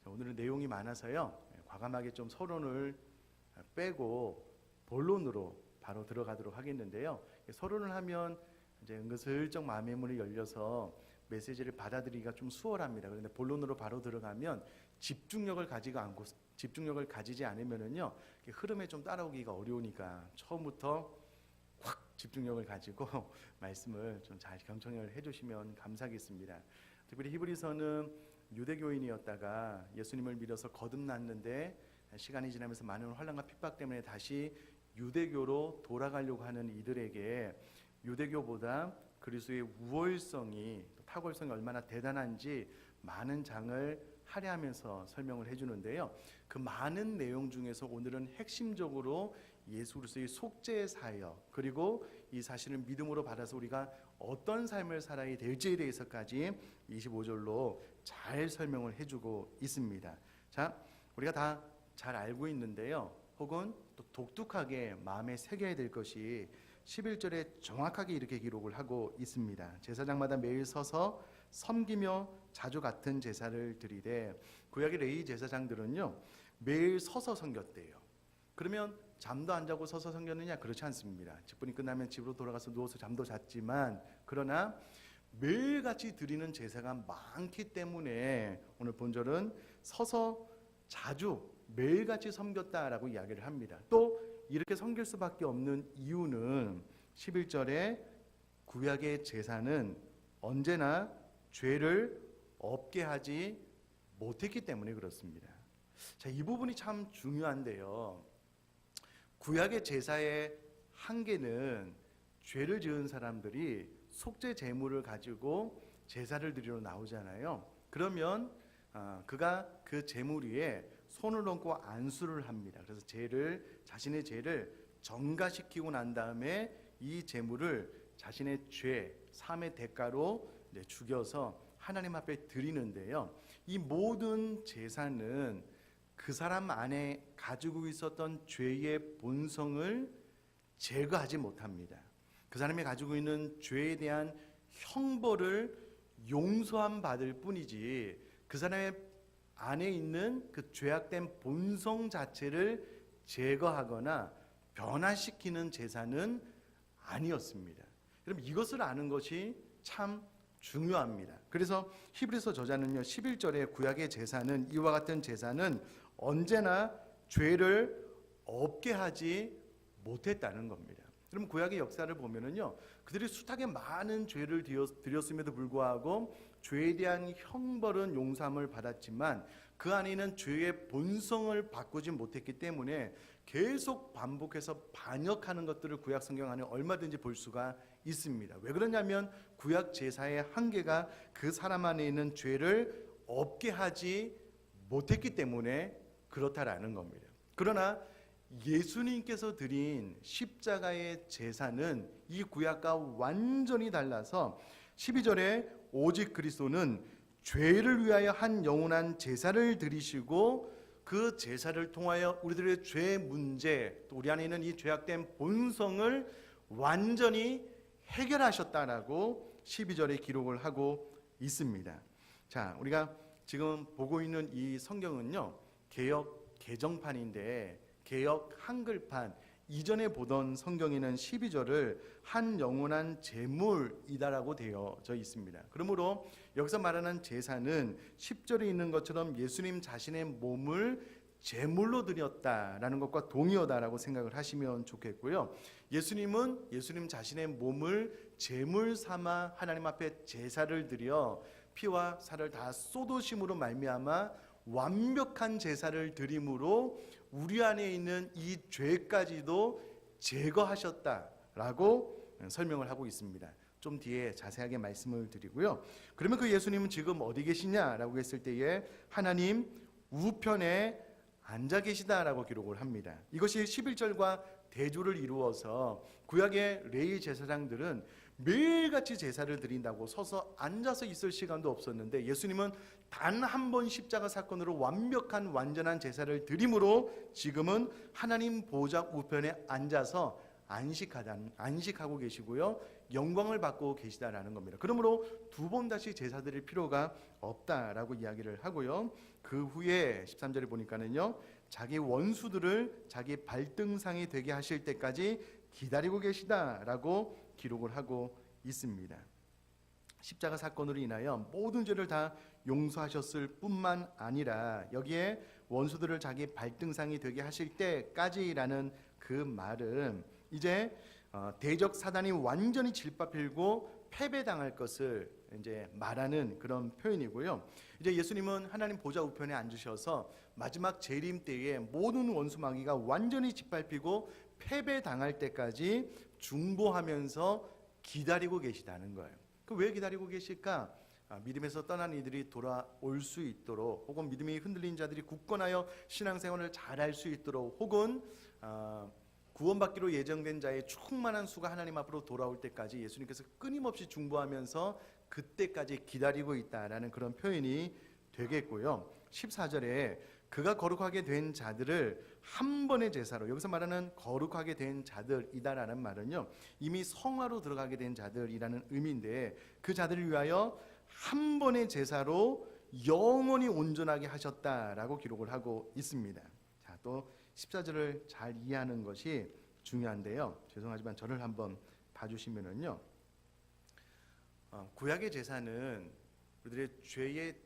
자, 오늘은 내용이 많아서요. 예, 과감하게 좀 서론을 빼고 본론으로 바로 들어가도록 하겠는데요. 예, 서론을 하면 이제 은근슬쩍 마음의 문이 열려서 메시지를 받아들이기가 좀 수월합니다. 그런데 본론으로 바로 들어가면 집중력을 가지고 않고 집중력을 가지지 않으면은요 흐름에 좀 따라오기가 어려우니까 처음부터 확 집중력을 가지고 말씀을 좀 잘 경청을 해주시면 감사하겠습니다. 특별히 히브리서는 유대교인이었다가 예수님을 믿어서 거듭났는데 시간이 지나면서 많은 환란과 핍박 때문에 다시 유대교로 돌아가려고 하는 이들에게 유대교보다 그리스도의 우월성이 또 탁월성이 얼마나 대단한지 많은 장을 할애하면서 설명을 해주는데요. 그 많은 내용 중에서 오늘은 핵심적으로 예수 그리스도의 속죄의 사역 그리고 이 사실을 믿음으로 받아서 우리가 어떤 삶을 살아야 될지에 대해서까지 25절로 잘 설명을 해주고 있습니다. 자, 우리가 다 잘 알고 있는데요. 혹은 또 독특하게 마음에 새겨야 될 것이 11절에 정확하게 이렇게 기록을 하고 있습니다. 제사장마다 매일 서서 섬기며 자주 같은 제사를 드리되 구약의 레위 제사장들은요 매일 서서 섬겼대요. 그러면 잠도 안 자고 서서 섬겼느냐 그렇지 않습니다. 직분이 끝나면 집으로 돌아가서 누워서 잠도 잤지만 그러나 매일같이 드리는 제사가 많기 때문에 오늘 본절은 서서 자주 매일같이 섬겼다라고 이야기를 합니다. 또 이렇게 섬길 수밖에 없는 이유는 11절에 구약의 제사는 언제나 죄를 없게 하지 못했기 때문에 그렇습니다. 자, 이 부분이 참 중요한데요. 구약의 제사의 한계는 죄를 지은 사람들이 속죄 제물을 가지고 제사를 드리러 나오잖아요. 그러면 아, 그가 그 제물 위에 손을 얹고 안수를 합니다. 그래서 죄를 자신의 죄를 정가시키고 난 다음에 이 제물을 자신의 죄 삶의 대가로 죽여서 하나님 앞에 드리는데요. 이 모든 제사는 그 사람 안에 가지고 있었던 죄의 본성을 제거하지 못합니다. 그 사람이 가지고 있는 죄에 대한 형벌을 용서함 받을 뿐이지 그 사람의 안에 있는 그 죄악된 본성 자체를 제거하거나 변화시키는 제사는 아니었습니다. 그럼 이것을 아는 것이 참 중요합니다. 그래서 히브리서 저자는요 11절에 구약의 제사는 이와 같은 제사는 언제나 죄를 없게 하지 못했다는 겁니다. 그럼 구약의 역사를 보면은요 그들이 숱하게 많은 죄를 드렸음에도 불구하고 죄에 대한 형벌은 용서함을 받았지만 그 안에 있는 죄의 본성을 바꾸지 못했기 때문에 계속 반복해서 반역하는 것들을 구약 성경 안에 얼마든지 볼 수가 있습니다. 왜 그러냐면 구약 제사의 한계가 그 사람 안에 있는 죄를 없게 하지 못했기 때문에 그렇다라는 겁니다. 그러나 예수님께서 드린 십자가의 제사는 이 구약과 완전히 달라서 12절에 오직 그리스도는 죄를 위하여 한 영원한 제사를 드리시고 그 제사를 통하여 우리들의 죄 문제 또 우리 안에 있는 이 죄악된 본성을 완전히 해결하셨다라고 12절에 기록을 하고 있습니다. 자, 우리가 지금 보고 있는 이 성경은요. 개역 개정판인데 개역 한글판 이전에 보던 성경에는 12절을 한 영원한 제물이다라고 되어져 있습니다. 그러므로 여기서 말하는 제사는 10절에 있는 것처럼 예수님 자신의 몸을 제물로 드렸다라는 것과 동의어다라고 생각을 하시면 좋겠고요. 예수님은 예수님 자신의 몸을 제물 삼아 하나님 앞에 제사를 드려 피와 살을 다 쏟으심으로 말미암아 완벽한 제사를 드림으로 우리 안에 있는 이 죄까지도 제거하셨다라고 설명을 하고 있습니다. 좀 뒤에 자세하게 말씀을 드리고요. 그러면 그 예수님은 지금 어디 계시냐라고 했을 때에 하나님 우편에 앉아 계시다라고 기록을 합니다. 이것이 11절과 대조를 이루어서 구약의 레위 제사장들은 매일같이 제사를 드린다고 서서 앉아서 있을 시간도 없었는데 예수님은 단 한 번 십자가 사건으로 완벽한 완전한 제사를 드림으로 지금은 하나님 보좌 우편에 앉아서 안식하다 안식하고 계시고요. 영광을 받고 계시다라는 겁니다. 그러므로 두 번 다시 제사 드릴 필요가 없다라고 이야기를 하고요. 그 후에 13절에 보니까는요. 자기 원수들을 자기 발등상이 되게 하실 때까지 기다리고 계시다라고 기록을 하고 있습니다. 십자가 사건으로 인하여 모든 죄를 다 용서하셨을 뿐만 아니라 여기에 원수들을 자기 발등상이 되게 하실 때까지라는 그 말은 이제 어, 대적 사단이 완전히 질밥필고 패배당할 것을 이제 말하는 그런 표현이고요. 이제 예수님은 하나님 보좌 우편에 앉으셔서 마지막 재림 때에 모든 원수 마귀가 완전히 짓밟히고 패배당할 때까지 중보하면서 기다리고 계시다는 거예요. 그 왜 기다리고 계실까? 아, 믿음에서 떠난 이들이 돌아올 수 있도록, 혹은 믿음이 흔들린 자들이 굳건하여 신앙생활을 잘할 수 있도록, 혹은 아, 구원받기로 예정된 자의 충만한 수가 하나님 앞으로 돌아올 때까지 예수님께서 끊임없이 중보하면서 그때까지 기다리고 있다라는 그런 표현이 되겠고요. 14절에 그가 거룩하게 된 자들을 한 번의 제사로 여기서 말하는 거룩하게 된 자들이다라는 말은요. 이미 성화로 들어가게 된 자들이라는 의미인데 그 자들을 위하여 한 번의 제사로 영원히 온전하게 하셨다라고 기록을 하고 있습니다. 자, 또 14절을 잘 이해하는 것이 중요한데요. 죄송하지만 저를 한번 봐주시면은요. 어, 구약의 제사는 우리들의 죄의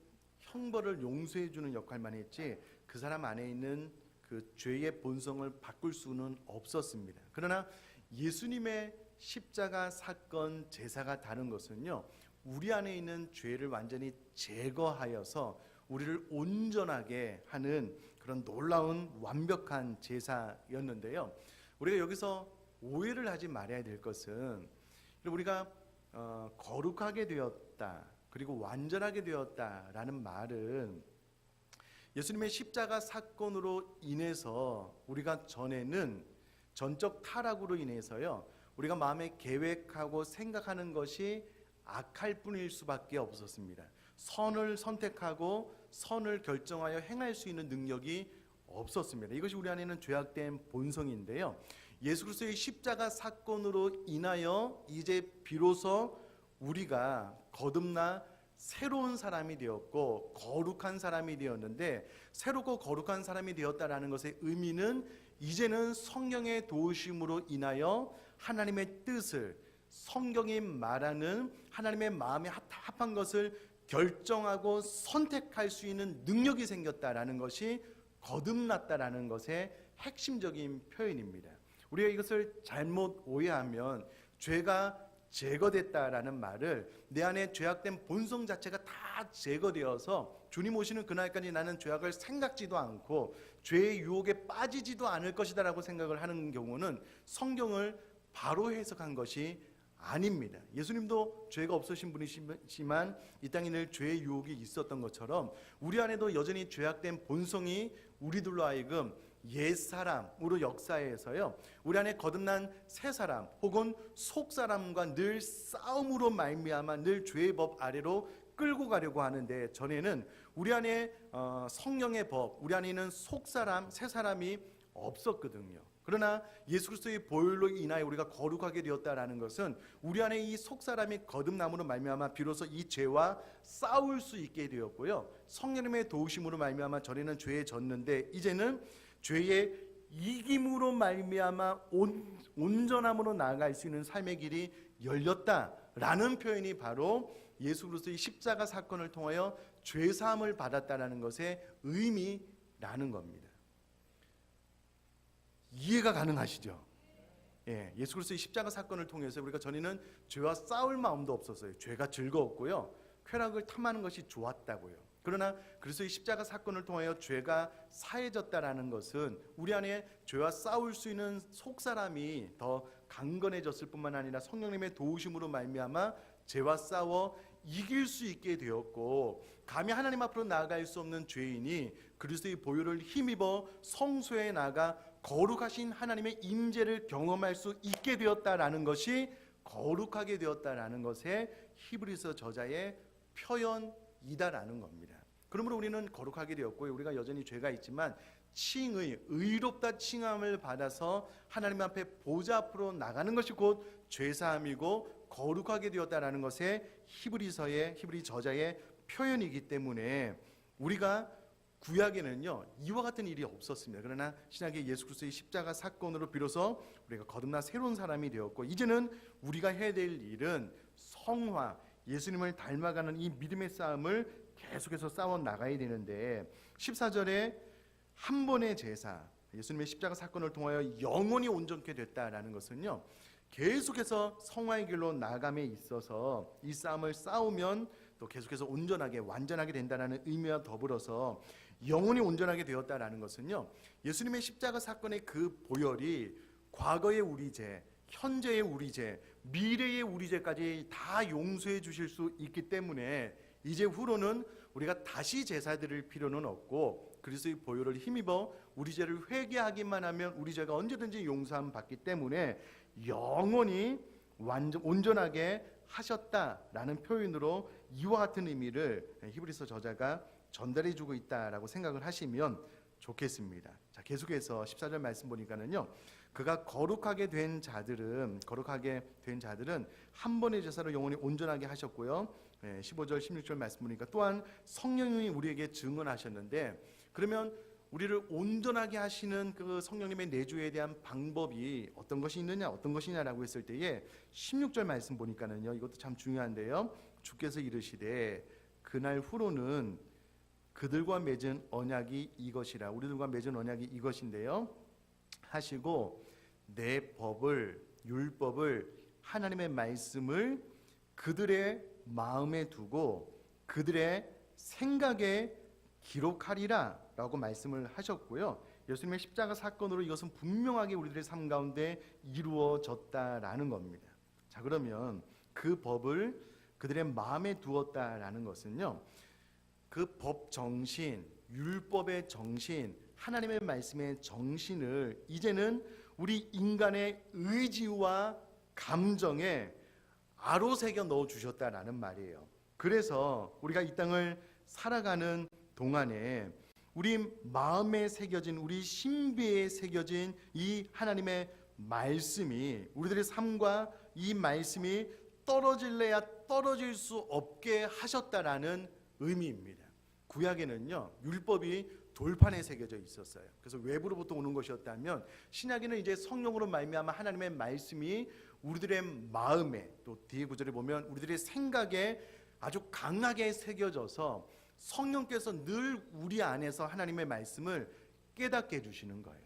형벌을 용서해 주는 역할만 했지 그 사람 안에 있는 그 죄의 본성을 바꿀 수는 없었습니다. 그러나 예수님의 십자가 사건 제사가 다른 것은요. 우리 안에 있는 죄를 완전히 제거하여서 우리를 온전하게 하는 그런 놀라운 완벽한 제사였는데요. 우리가 여기서 오해를 하지 말아야 될 것은 우리가 어, 거룩하게 되었다 그리고 완전하게 되었다라는 말은 예수님의 십자가 사건으로 인해서 우리가 전에는 전적 타락으로 인해서요 우리가 마음에 계획하고 생각하는 것이 악할 뿐일 수밖에 없었습니다. 선을 선택하고 선을 결정하여 행할 수 있는 능력이 없었습니다. 이것이 우리 안에는 죄악된 본성인데요. 예수 그리스도의 십자가 사건으로 인하여 이제 비로소 우리가 거듭나 새로운 사람이 되었고 거룩한 사람이 되었는데 새롭고 거룩한 사람이 되었다라는 것의 의미는 이제는 성령의 도우심으로 인하여 하나님의 뜻을 성경이 말하는 하나님의 마음에 합한 것을 결정하고 선택할 수 있는 능력이 생겼다라는 것이 거듭났다라는 것의 핵심적인 표현입니다. 우리가 이것을 잘못 오해하면 죄가 제거됐다라는 말을 내 안에 죄악된 본성 자체가 다 제거되어서 주님 오시는 그날까지 나는 죄악을 생각지도 않고 죄의 유혹에 빠지지도 않을 것이다라고 생각을 하는 경우는 성경을 바로 해석한 것이 아닙니다. 예수님도 죄가 없으신 분이시지만 이 땅에 늘 죄의 유혹이 있었던 것처럼 우리 안에도 여전히 죄악된 본성이 우리들로 하여금 옛 사람으로 역사에서요. 우리 안에 거듭난 새 사람 혹은 속 사람과 늘 싸움으로 말미암아 늘 죄의 법 아래로 끌고 가려고 하는데 전에는 우리 안에 어, 성령의 법, 우리 안에 있는 속 사람, 새 사람이 없었거든요. 그러나 예수 그리스도의 보혈로 인하여 우리가 거룩하게 되었다라는 것은 우리 안에 이 속 사람이 거듭남으로 말미암아 비로소 이 죄와 싸울 수 있게 되었고요. 성령님의 도우심으로 말미암아 전에는 죄에 졌는데 이제는 죄의 이김으로 말미암아 온, 온전함으로 나아갈 수 있는 삶의 길이 열렸다라는 표현이 바로 예수 그리스도의 십자가 사건을 통하여 죄 사함을 받았다라는 것의 의미라는 겁니다. 이해가 가능하시죠? 예, 예수 그리스도의 십자가 사건을 통해서 우리가 전에는 죄와 싸울 마음도 없었어요. 죄가 즐거웠고요. 쾌락을 탐하는 것이 좋았다고요. 그러나 그리스도의 십자가 사건을 통하여 죄가 사해졌다라는 것은 우리 안에 죄와 싸울 수 있는 속 사람이 더 강건해졌을 뿐만 아니라 성령님의 도우심으로 말미암아 죄와 싸워 이길 수 있게 되었고 감히 하나님 앞으로 나아갈 수 없는 죄인이 그리스도의 보혈을 힘입어 성소에 나가 거룩하신 하나님의 임재를 경험할 수 있게 되었다라는 것이 거룩하게 되었다라는 것의 히브리서 저자의 표현이다라는 겁니다. 그러므로 우리는 거룩하게 되었고 우리가 여전히 죄가 있지만 칭의 의롭다 칭함을 받아서 하나님 앞에 보좌 앞으로 나가는 것이 곧 죄사함이고 거룩하게 되었다라는 것의 히브리서의 히브리 저자의 표현이기 때문에 우리가 구약에는요 이와 같은 일이 없었습니다. 그러나 신약의 예수 그리스도의 십자가 사건으로 비로소 우리가 거듭나 새로운 사람이 되었고 이제는 우리가 해야 될 일은 성화 예수님을 닮아가는 이 믿음의 싸움을 계속해서 싸워 나가야 되는데 14절에 한 번의 제사 예수님의 십자가 사건을 통하여 영원히 온전케 됐다라는 것은요 계속해서 성화의 길로 나감에 있어서 이 싸움을 싸우면 또 계속해서 온전하게 완전하게 된다라는 의미와 더불어서 영원히 온전하게 되었다라는 것은요 예수님의 십자가 사건의 그 보혈이 과거의 우리 죄, 현재의 우리 죄, 미래의 우리 죄까지 다 용서해 주실 수 있기 때문에 이제 후로는 우리가 다시 제사 드릴 필요는 없고 그리스도의 보혈을 힘입어 우리 죄를 회개하기만 하면 우리 죄가 언제든지 용서함 받기 때문에 영원히 완전 온전하게 하셨다라는 표현으로 이와 같은 의미를 히브리서 저자가 전달해 주고 있다라고 생각을 하시면 좋겠습니다. 자, 계속해서 14절 말씀 보니까는요. 그가 거룩하게 된 자들은 거룩하게 된 자들은 한 번의 제사로 영원히 온전하게 하셨고요. 예, 15절 16절 말씀 보니까 또한 성령님이 우리에게 증언하셨는데 그러면 우리를 온전하게 하시는 그 성령님의 내주에 대한 방법이 어떤 것이 있느냐 어떤 것이냐라고 했을 때에 16절 말씀 보니까는요 이것도 참 중요한데요. 주께서 이르시되 그날 후로는 그들과 맺은 언약이 이것이라. 우리들과 맺은 언약이 이것인데요. 하시고 내 법을 율법을 하나님의 말씀을 그들의 마음에 두고 그들의 생각에 기록하리라 라고 말씀을 하셨고요. 예수님의 십자가 사건으로 이것은 분명하게 우리들의 삶 가운데 이루어졌다라는 겁니다. 자 그러면 그 법을 그들의 마음에 두었다라는 것은요. 그 법 정신, 율법의 정신, 하나님의 말씀의 정신을 이제는 우리 인간의 의지와 감정에 아로새겨 넣어 주셨다라는 말이에요. 그래서 우리가 이 땅을 살아가는 동안에 우리 마음에 새겨진 우리 신비에 새겨진 이 하나님의 말씀이 우리들의 삶과 이 말씀이 떨어질래야 떨어질 수 없게 하셨다라는 의미입니다. 구약에는요 율법이 돌판에 새겨져 있었어요. 그래서 외부로부터 오는 것이었다면 신약에는 이제 성령으로 말미암아 하나님의 말씀이 우리들의 마음에 또 뒤에 구절에 보면 우리들의 생각에 아주 강하게 새겨져서 성령께서 늘 우리 안에서 하나님의 말씀을 깨닫게 해주시는 거예요.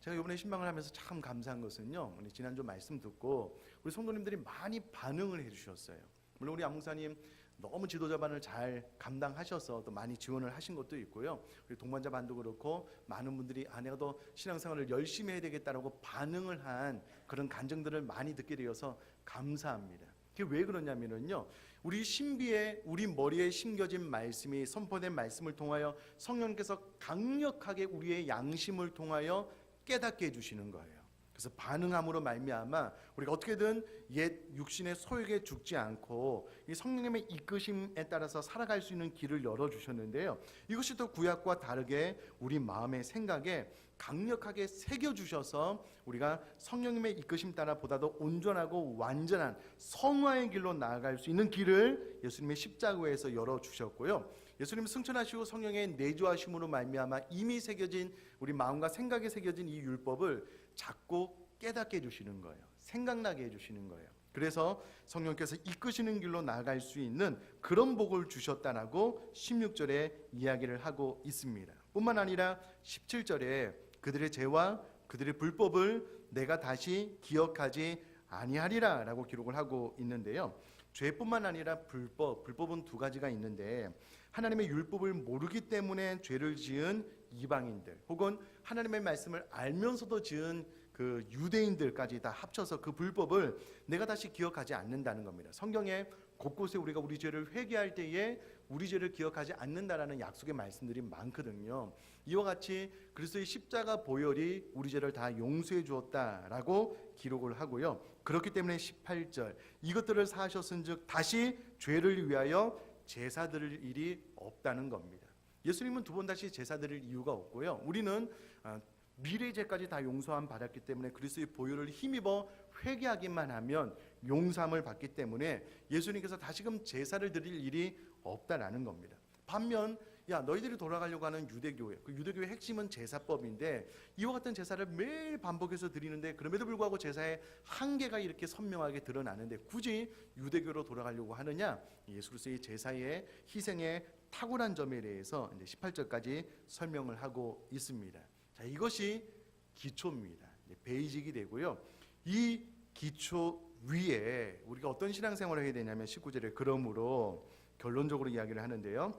제가 이번에 신방을 하면서 참 감사한 것은요. 지난주 말씀 듣고 우리 성도님들이 많이 반응을 해주셨어요. 물론 우리 안목사님 너무 지도자반을 잘 감당하셔서 또 많이 지원을 하신 것도 있고요. 우리 동반자 반도 그렇고 많은 분들이 아 내가 더 신앙생활을 열심히 해야 되겠다라고 반응을 한 그런 간증들을 많이 듣게 되어서 감사합니다. 그게 왜 그러냐면은요. 우리 신비에 우리 머리에 심겨진 말씀이 선포된 말씀을 통하여 성령께서 강력하게 우리의 양심을 통하여 깨닫게 해 주시는 거예요. 그래서 반응함으로 말미암아 우리가 어떻게든 옛 육신의 소욕에 죽지 않고 이 성령님의 이끄심에 따라서 살아갈 수 있는 길을 열어 주셨는데요. 이것이 또 구약과 다르게 우리 마음의 생각에 강력하게 새겨 주셔서 우리가 성령님의 이끄심 따라 보다 더 온전하고 완전한 성화의 길로 나아갈 수 있는 길을 예수님의 십자가에서 열어 주셨고요. 예수님 승천하시고 성령의 내주하심으로 말미암아 이미 새겨진 우리 마음과 생각에 새겨진 이 율법을 자꾸 깨닫게 해주시는 거예요. 생각나게 해주시는 거예요. 그래서 성령께서 이끄시는 길로 나아갈 수 있는 그런 복을 주셨다라고 16절에 이야기를 하고 있습니다. 뿐만 아니라 17절에 그들의 죄와 그들의 불법을 내가 다시 기억하지 아니하리라라고 기록을 하고 있는데요. 죄뿐만 아니라 불법, 불법은 두 가지가 있는데 하나님의 율법을 모르기 때문에 죄를 지은 이방인들 혹은 하나님의 말씀을 알면서도 지은 그 유대인들까지 다 합쳐서 그 불법을 내가 다시 기억하지 않는다는 겁니다. 성경에 곳곳에 우리가 우리 죄를 회개할 때에 우리 죄를 기억하지 않는다라는 약속의 말씀들이 많거든요. 이와 같이 그리스도의 십자가 보혈이 우리 죄를 다 용서해 주었다라고 기록을 하고요. 그렇기 때문에 18절 이것들을 사하셨은즉 다시 죄를 위하여 제사 드릴 일이 없다는 겁니다. 예수님은 두 번 다시 제사 드릴 이유가 없고요. 우리는 아, 미래 죄까지 다 용서함 받았기 때문에 그리스도의 보혈을 힘입어 회개하기만 하면 용서함을 받기 때문에 예수님께서 다시금 제사를 드릴 일이 없다라는 겁니다. 반면 야 너희들이 돌아가려고 하는 유대교회 그 유대교의 핵심은 제사법인데 이와 같은 제사를 매일 반복해서 드리는데 그럼에도 불구하고 제사의 한계가 이렇게 선명하게 드러나는데 굳이 유대교로 돌아가려고 하느냐 예수 그리스도의 제사의 희생의 탁월한 점에 대해서 이제 18절까지 설명을 하고 있습니다. 자 이것이 기초입니다. 베이직이 되고요. 이 기초 위에 우리가 어떤 신앙생활을 해야 되냐면 19절에 그러므로 결론적으로 이야기를 하는데요.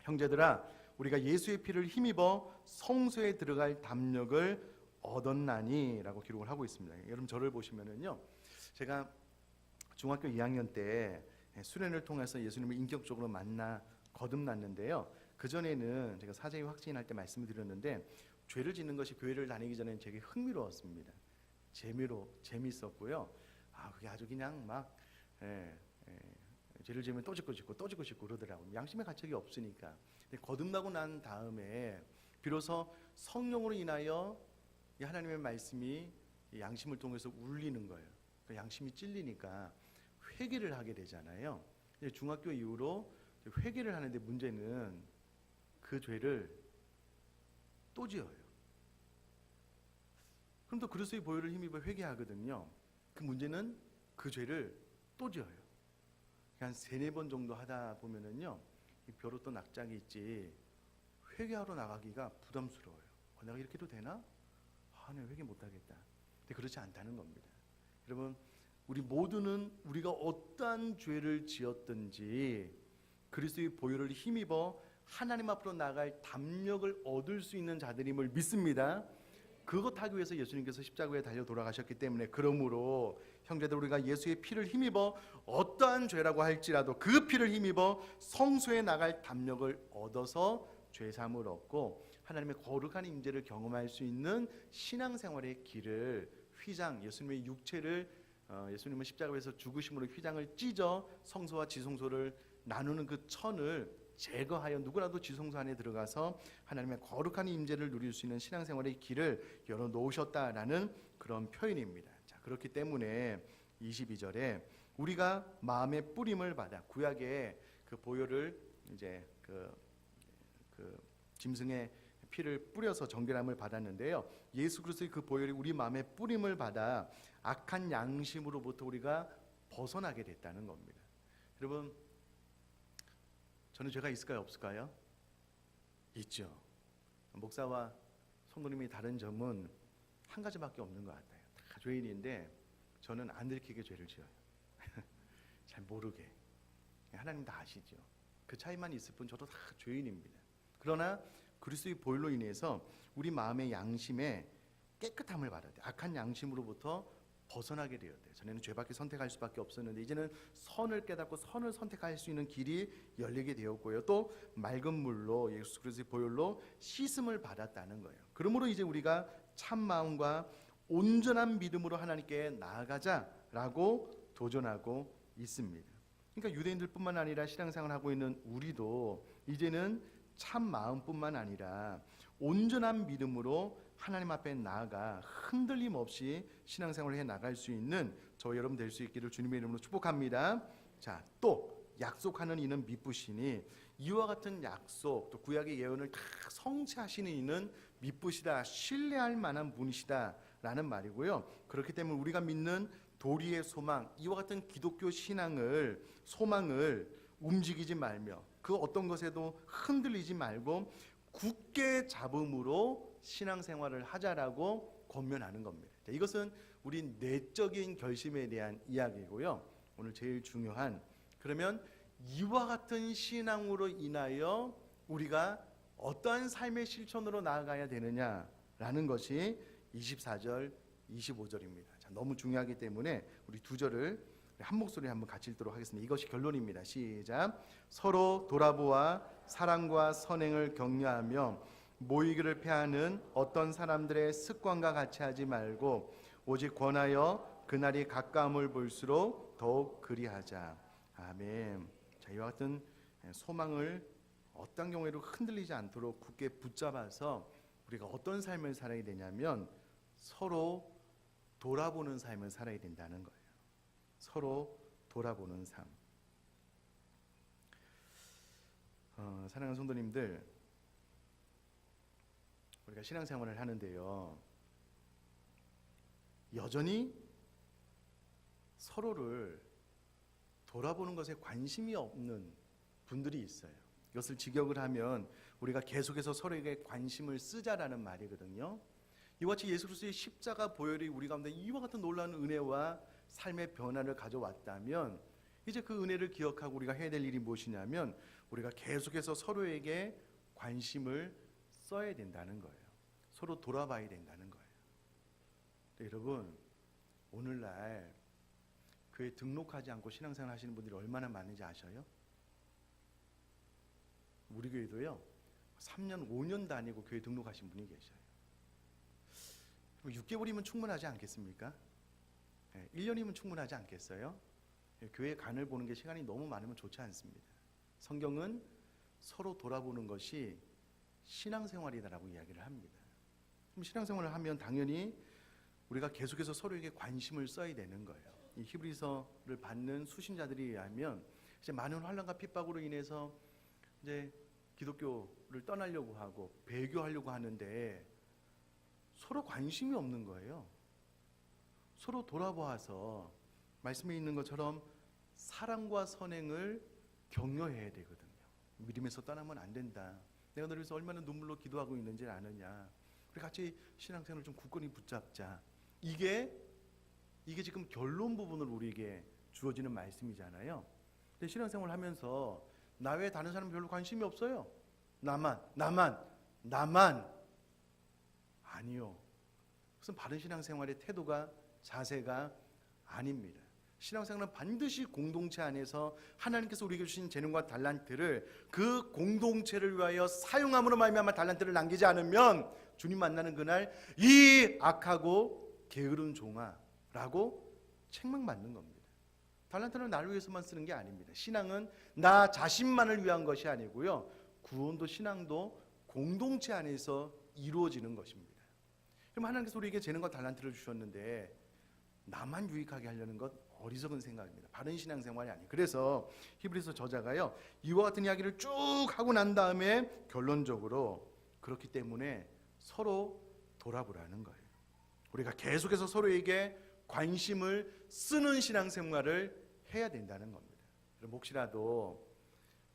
형제들아 우리가 예수의 피를 힘입어 성소에 들어갈 담력을 얻었나니라고 기록을 하고 있습니다. 여러분 저를 보시면은요. 제가 중학교 2학년 때 수련을 통해서 예수님을 인격적으로 만나 거듭났는데요. 그 전에는 제가 사제의 확신할 때 말씀을 드렸는데 죄를 짓는 것이 교회를 다니기 전에는 되게 흥미로웠습니다. 재미로 재밌었고요. 아 그게 아주 그냥 막 예, 예, 죄를 지으면 또 짓고 짓고 또 짓고 짓고 그러더라고요. 양심의 가책이 없으니까. 근데 거듭나고 난 다음에 비로소 성령으로 인하여 이 하나님의 말씀이 이 양심을 통해서 울리는 거예요. 그 양심이 찔리니까 회개를 하게 되잖아요. 중학교 이후로 회개를 하는데 문제는 그 죄를 또 지어요. 그럼 또 그리스도의 보혈을 힘입어 회개하거든요. 그 문제는 그 죄를 또 지어요. 한 세네 번 정도 하다 보면은요, 이 벼로 또 낙장이 있지 회개하러 나가기가 부담스러워요. 어, 내가 이렇게 해도 되나? 아, 내가 회개 못하겠다. 근데 그렇지 않다는 겁니다. 여러분, 우리 모두는 우리가 어떠한 죄를 지었든지 그리스도의 보혈을 힘입어 하나님 앞으로 나갈 담력을 얻을 수 있는 자들임을 믿습니다. 그것 하기 위해서 예수님께서 십자가에 달려 돌아가셨기 때문에 그러므로 형제들 우리가 예수의 피를 힘입어 어떠한 죄라고 할지라도 그 피를 힘입어 성소에 나갈 담력을 얻어서 죄 사함을 얻고 하나님의 거룩한 임재를 경험할 수 있는 신앙생활의 길을 휘장 예수님의 육체를 어, 예수님은 십자가에서 죽으심으로 휘장을 찢어 성소와 지성소를 나누는 그 천을 제거하여 누구라도 지성소 안에 들어가서 하나님의 거룩한 임재를 누릴 수 있는 신앙생활의 길을 열어 놓으셨다라는 그런 표현입니다. 자, 그렇기 때문에 22절에 우리가 마음의 뿌림을 받아 구약의 그 보혈을 이제 그, 그 짐승의 피를 뿌려서 정결함을 받았는데요. 예수 그리스도의 그 보혈이 우리 마음의 뿌림을 받아 악한 양심으로부터 우리가 벗어나게 됐다는 겁니다. 여러분 저는 죄가 있을까요, 없을까요? 있죠. 목사와 성도님이 다른 점은 한 가지밖에 없는 것 같아요. 다 죄인인데 저는 안 들키게 죄를 지어요. 잘 모르게. 하나님 다 아시죠. 그 차이만 있을 뿐 저도 다 죄인입니다. 그러나 그리스도의 보혈로 인해서 우리 마음의 양심에 깨끗함을 받아야 돼. 악한 양심으로부터 벗어나게 되었대요. 전에는 죄밖에 선택할 수밖에 없었는데 이제는 선을 깨닫고 선을 선택할 수 있는 길이 열리게 되었고요. 또 맑은 물로 예수 그리스도의 보혈로 씻음을 받았다는 거예요. 그러므로 이제 우리가 참 마음과 온전한 믿음으로 하나님께 나아가자라고 도전하고 있습니다. 그러니까 유대인들뿐만 아니라 신앙생활 하고 있는 우리도 이제는 참 마음뿐만 아니라 온전한 믿음으로 하나님 앞에 나아가 흔들림 없이 신앙생활을 해 나갈 수 있는 저 여러분 될 수 있기를 주님의 이름으로 축복합니다. 자, 또 약속하는 이는 미쁘시니 이와 같은 약속 또 구약의 예언을 다 성취하시는 이는 미쁘시다 신뢰할 만한 분이시다라는 말이고요. 그렇기 때문에 우리가 믿는 도리의 소망 이와 같은 기독교 신앙을 소망을 움직이지 말며 그 어떤 것에도 흔들리지 말고 굳게 잡음으로 신앙생활을 하자라고 권면하는 겁니다. 자, 이것은 우리 내적인 결심에 대한 이야기고요. 오늘 제일 중요한 그러면 이와 같은 신앙으로 인하여 우리가 어떠한 삶의 실천으로 나아가야 되느냐라는 것이 24절, 25절입니다. 자, 너무 중요하기 때문에 우리 두 절을 한 목소리 한번 같이 읽도록 하겠습니다. 이것이 결론입니다. 시작. 서로 돌아보아 사랑과 선행을 격려하며 모이기를 패하는 어떤 사람들의 습관과 같이 하지 말고 오직 권하여 그날이 가까움을 볼수록 더욱 그리하자. 아멘. 자, 이와 같은 소망을 어떤 경우에도 흔들리지 않도록 굳게 붙잡아서 우리가 어떤 삶을 살아야 되냐면 서로 돌아보는 삶을 살아야 된다는 거예요. 서로 돌아보는 삶. 어, 사랑하는 성도님들, 우리가 신앙생활을 하는데요. 여전히 서로를 돌아보는 것에 관심이 없는 분들이 있어요. 이것을 직역을 하면 우리가 계속해서 서로에게 관심을 쓰자라는 말이거든요. 이와 같이 예수 그리스도의 십자가 보혈이 우리 가운데 이와 같은 놀라운 은혜와 삶의 변화를 가져왔다면 이제 그 은혜를 기억하고 우리가 해야 될 일이 무엇이냐면 우리가 계속해서 서로에게 관심을 써야 된다는 거예요. 서로 돌아봐야 된다는 거예요. 여러분 오늘날 교회 등록하지 않고 신앙생활 하시는 분들이 얼마나 많은지 아셔요? 우리 교회도요. 3년, 5년 다니고 교회 등록하신 분이 계셔요. 6개월이면 충분하지 않겠습니까? 1년이면 충분하지 않겠어요? 예, 교회 간을 보는 게 시간이 너무 많으면 좋지 않습니다. 성경은 서로 돌아보는 것이 신앙생활이다라고 이야기를 합니다. 그럼 신앙생활을 하면 당연히 우리가 계속해서 서로에게 관심을 써야 되는 거예요. 이 히브리서를 받는 수신자들에 의하면 이제 많은 환란과 핍박으로 인해서 이제 기독교를 떠나려고 하고 배교하려고 하는데 서로 관심이 없는 거예요. 서로 돌아보아서 말씀에 있는 것처럼 사랑과 선행을 격려해야 되거든요. 믿음에서 떠나면 안 된다. 내가 너를 위해서 얼마나 눈물로 기도하고 있는지 아느냐. 우리 같이 신앙생활을 좀 굳건히 붙잡자. 이게 이게 지금 결론 부분을 우리에게 주어지는 말씀이잖아요. 근데 신앙생활을 하면서 나 외에 다른 사람 별로 관심이 없어요. 나만, 나만, 나만. 아니요. 그것은 바른 신앙생활의 태도가 자세가 아닙니다. 신앙생활은 반드시 공동체 안에서 하나님께서 우리에게 주신 재능과 달란트를 그 공동체를 위하여 사용함으로 말미암아 달란트를 남기지 않으면 주님 만나는 그날 이 악하고 게으른 종아라고 책망받는 겁니다. 달란트는 나를 위해서만 쓰는 게 아닙니다. 신앙은 나 자신만을 위한 것이 아니고요. 구원도 신앙도 공동체 안에서 이루어지는 것입니다. 그럼 하나님께서 우리에게 재능과 달란트를 주셨는데 나만 유익하게 하려는 것 어리석은 생각입니다. 바른 신앙생활이 아니에요. 그래서 히브리서 저자가요. 이와 같은 이야기를 쭉 하고 난 다음에 결론적으로 그렇기 때문에 서로 돌아보라는 거예요. 우리가 계속해서 서로에게 관심을 쓰는 신앙생활을 해야 된다는 겁니다. 여러분 혹시라도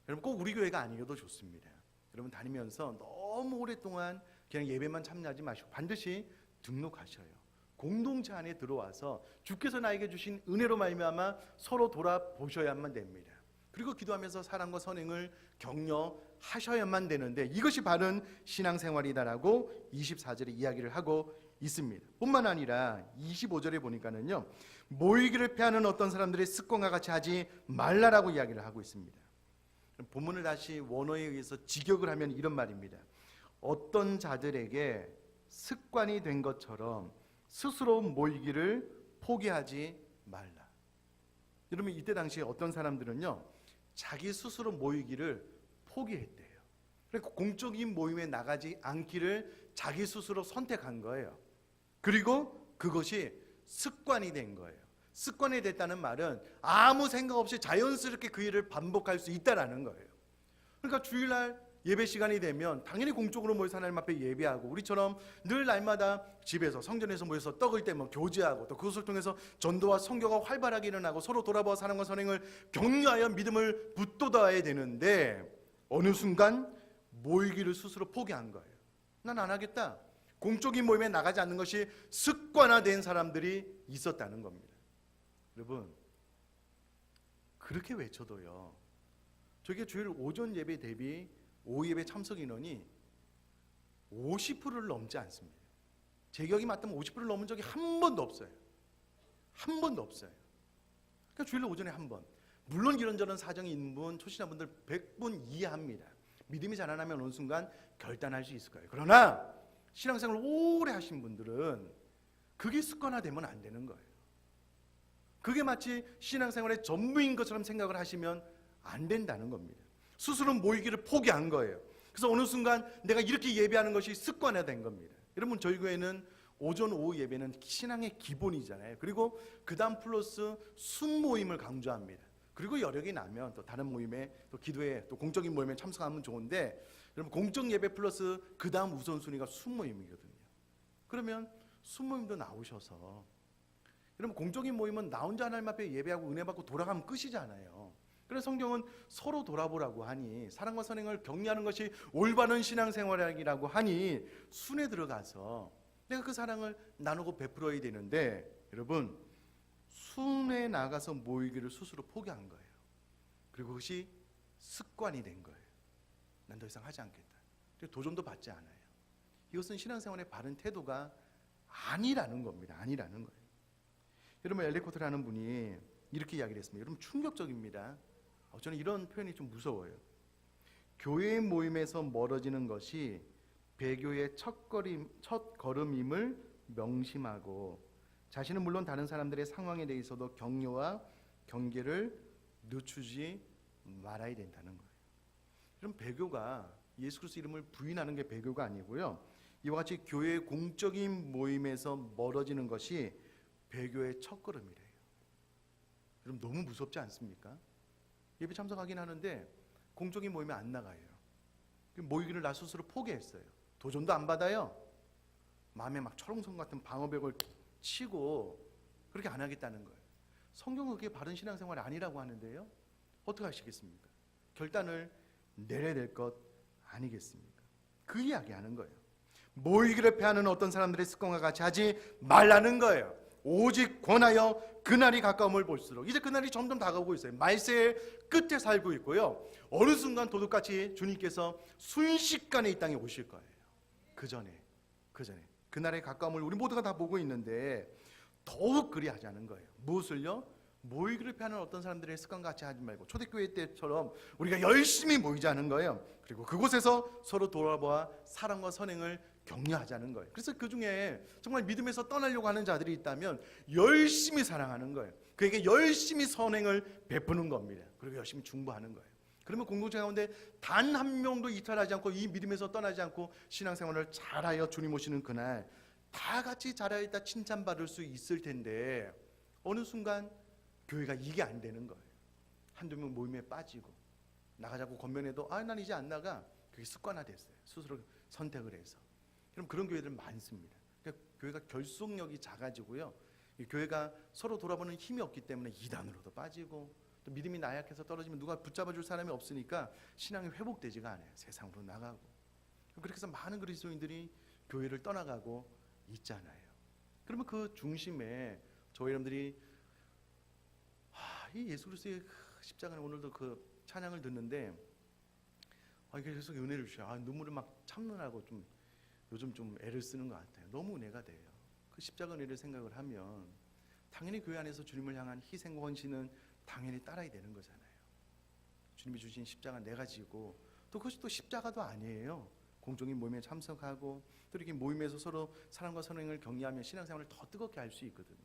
여러분 꼭 우리 교회가 아니어도 좋습니다. 여러분 다니면서 너무 오랫동안 그냥 예배만 참여하지 마시고 반드시 등록하셔요. 공동체 안에 들어와서 주께서 나에게 주신 은혜로 말미암아 서로 돌아보셔야만 됩니다. 그리고 기도하면서 사랑과 선행을 격려하셔야만 되는데 이것이 바른 신앙생활이다라고 24절에 이야기를 하고 있습니다. 뿐만 아니라 25절에 보니까는요. 모이기를 패하는 어떤 사람들의 습관과 같이 하지 말라라고 이야기를 하고 있습니다. 본문을 다시 원어에 의해서 직역을 하면 이런 말입니다. 어떤 자들에게 습관이 된 것처럼 스스로 모이기를 포기하지 말라. 여러분 이때 당시에 어떤 사람들은요 자기 스스로 모이기를 포기했대요. 그러니까 공적인 모임에 나가지 않기를 자기 스스로 선택한 거예요. 그리고 그것이 습관이 된 거예요. 습관이 됐다는 말은 아무 생각 없이 자연스럽게 그 일을 반복할 수 있다라는 거예요. 그러니까 주일날 예배 시간이 되면 당연히 공적으로 모여서 하나님 앞에 예배하고 우리처럼 늘 날마다 집에서 성전에서 모여서 떡을 떼면 교제하고 또 그것을 통해서 전도와 성교가 활발하게 일어나고 서로 돌아보아 사랑과 선행을 격려하여 믿음을 붙돋아야 되는데 어느 순간 모이기를 스스로 포기한 거예요. 난 안 하겠다. 공적인 모임에 나가지 않는 것이 습관화된 사람들이 있었다는 겁니다. 여러분 그렇게 외쳐도요. 저게 주일 오전 예배 대비 오후 예배 참석 인원이 50%를 넘지 않습니다. 제 기억이 맞다면 50%를 넘은 적이 한 번도 없어요. 한 번도 없어요. 그러니까 주일 오전에 한 번. 물론 이런저런 사정이 있는 분, 초신자분들 100분 이해합니다. 믿음이 자라나면 어느 순간 결단할 수 있을 거예요. 그러나 신앙생활 오래 하신 분들은 그게 습관화되면 안 되는 거예요. 그게 마치 신앙생활의 전부인 것처럼 생각을 하시면 안 된다는 겁니다. 스스로 모이기를 포기한 거예요. 그래서 어느 순간 내가 이렇게 예배하는 것이 습관화된 겁니다. 여러분 저희 교회는 오전 오후 예배는 신앙의 기본이잖아요. 그리고 그다음 플러스 순 모임을 강조합니다. 그리고 여력이 나면 또 다른 모임에 또 기도에 또 공적인 모임에 참석하면 좋은데 여러분 공적 예배 플러스 그다음 우선순위가 순 모임이거든요. 그러면 순 모임도 나오셔서 여러분 공적인 모임은 나 혼자 하나님 앞에 예배하고 은혜 받고 돌아가면 끝이잖아요. 그래서 성경은 서로 돌아보라고 하니 사랑과 선행을 격려하는 것이 올바른 신앙생활이라고 하니 순에 들어가서 내가 그 사랑을 나누고 베풀어야 되는데 여러분 순에 나가서 모이기를 스스로 포기한 거예요. 그리고 그것이 습관이 된 거예요. 난 더 이상 하지 않겠다. 도전도 받지 않아요. 이것은 신앙생활의 바른 태도가 아니라는 겁니다. 아니라는 거예요. 여러분 엘리코트라는 분이 이렇게 이야기를 했습니다. 여러분 충격적입니다. 어, 저는 이런 표현이 좀 무서워요. 교회 모임에서 멀어지는 것이 배교의 첫 걸음 첫 걸음임을 명심하고 자신은 물론 다른 사람들의 상황에 대해서도 격려와 경계를 늦추지 말아야 된다는 거예요. 그럼 배교가 예수 그리스도 이름을 부인하는 게 배교가 아니고요. 이와 같이 교회 공적인 모임에서 멀어지는 것이 배교의 첫걸음이래요. 여러분 너무 무섭지 않습니까? 예배 참석하긴 하는데 공적인 모임에 안 나가요. 모이기를 나 스스로 포기했어요. 도전도 안 받아요. 마음에 막 철옹성 같은 방어벽을 치고 그렇게 안 하겠다는 거예요. 성경은 그게 바른 신앙생활이 아니라고 하는데요. 어떻게 하시겠습니까? 결단을 내려야 될 것 아니겠습니까? 그 이야기 하는 거예요. 모이기를 패하는 어떤 사람들의 습관과 같이 하지 말라는 거예요. 오직 권하여 그날이 가까움을 볼수록 이제 그날이 점점 다가오고 있어요. 말세의 끝에 살고 있고요. 어느 순간 도둑같이 주님께서 순식간에 이 땅에 오실 거예요. 그 전에, 그 전에 그날의 가까움을 우리 모두가 다 보고 있는데 더욱 그리 하자는 거예요. 무엇을요? 모이기를 패하는 어떤 사람들의 습관 같이 하지 말고 초대교회 때처럼 우리가 열심히 모이자는 거예요. 그리고 그곳에서 서로 돌아보아 사랑과 선행을 격려하자는 거예요. 그래서 그 중에 정말 믿음에서 떠나려고 하는 자들이 있다면 열심히 사랑하는 거예요. 그에게 열심히 선행을 베푸는 겁니다. 그리고 열심히 중보하는 거예요. 그러면 공동체 가운데 단 한 명도 이탈하지 않고 이 믿음에서 떠나지 않고 신앙생활을 잘하여 주님 오시는 그날 다 같이 잘하였다 칭찬받을 수 있을 텐데 어느 순간 교회가 이게 안 되는 거예요. 한두 명 모임에 빠지고 나가자고 권면해도 아 난 이제 안 나가 그게 습관화됐어요. 스스로 선택을 해서. 그럼 그런 교회들 많습니다. 그러니까 교회가 결속력이 작아지고요. 이 교회가 서로 돌아보는 힘이 없기 때문에 이단으로도 빠지고 또 믿음이 나약해서 떨어지면 누가 붙잡아줄 사람이 없으니까 신앙이 회복되지가 않아요. 세상으로 나가고 그렇게 해서 많은 그리스도인들이 교회를 떠나가고 있잖아요. 그러면 그 중심에 저희 여러분들이 아, 이 예수 그리스도의 그 십자가는 오늘도 그 찬양을 듣는데 아, 이게 계속 은혜를 주셔. 아, 눈물을 막 참느라고 좀 요즘 좀 애를 쓰는 것 같아요. 너무 은혜가 돼요. 그 십자가 은혜를 생각을 하면 당연히 교회 안에서 주님을 향한 희생 헌신은 당연히 따라야 되는 거잖아요. 주님이 주신 십자가 내가 지고 또 그것이 또 십자가도 아니에요. 공적인 모임에 참석하고 또 이렇게 모임에서 서로 사랑과 선행을 격려하면 신앙생활을 더 뜨겁게 할 수 있거든요.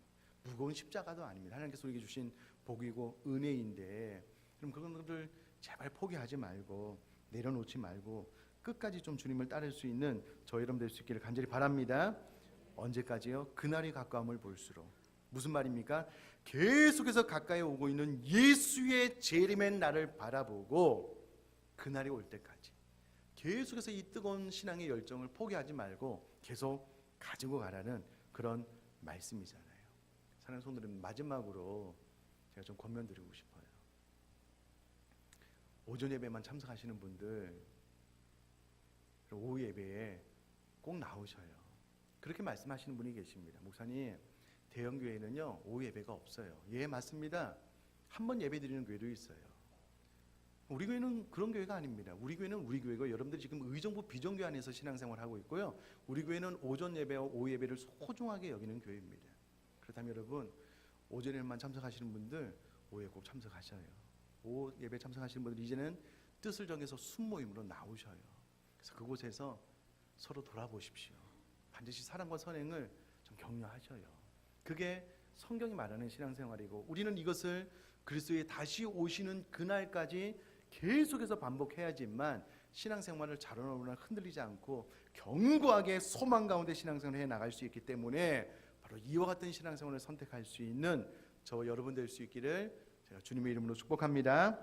무거운 십자가도 아닙니다. 하나님께서 우리에게 주신 복이고 은혜인데 그럼 그런 것들 제발 포기하지 말고 내려놓지 말고 끝까지 좀 주님을 따를 수 있는 저희 여러분 될 수 있기를 간절히 바랍니다. 언제까지요? 그날이 가까움을 볼수록 무슨 말입니까? 계속해서 가까이 오고 있는 예수의 재림의 날을 바라보고 그날이 올 때까지 계속해서 이 뜨거운 신앙의 열정을 포기하지 말고 계속 가지고 가라는 그런 말씀이잖아요. 사랑하는 성도님 마지막으로 제가 좀 권면드리고 싶어요. 오전 예배만 참석하시는 분들 오후 예배에 꼭 나오셔요. 그렇게 말씀하시는 분이 계십니다. 목사님, 대형 교회는요 오후 예배가 없어요. 예 맞습니다. 한 번 예배 드리는 교회도 있어요. 우리 교회는 그런 교회가 아닙니다. 우리 교회는 우리 교회고 여러분들 지금 의정부 비정교 안에서 신앙생활 하고 있고요. 우리 교회는 오전 예배와 오후 예배를 소중하게 여기는 교회입니다. 그렇다면 여러분 오전에만 참석하시는 분들 오후에 꼭 참석하셔요. 오후 예배 참석하시는 분들 이제는 뜻을 정해서 순모임으로 나오셔요. 그래서 그곳에서 서로 돌아보십시오. 반드시 사랑과 선행을 좀 격려하셔요. 그게 성경이 말하는 신앙생활이고 우리는 이것을 그리스도의 다시 오시는 그날까지 계속해서 반복해야지만 신앙생활을 잘하거나 흔들리지 않고 견고하게 소망 가운데 신앙생활을 해 나갈 수 있기 때문에 바로 이와 같은 신앙생활을 선택할 수 있는 저와 여러분 될 수 있기를 제가 주님의 이름으로 축복합니다.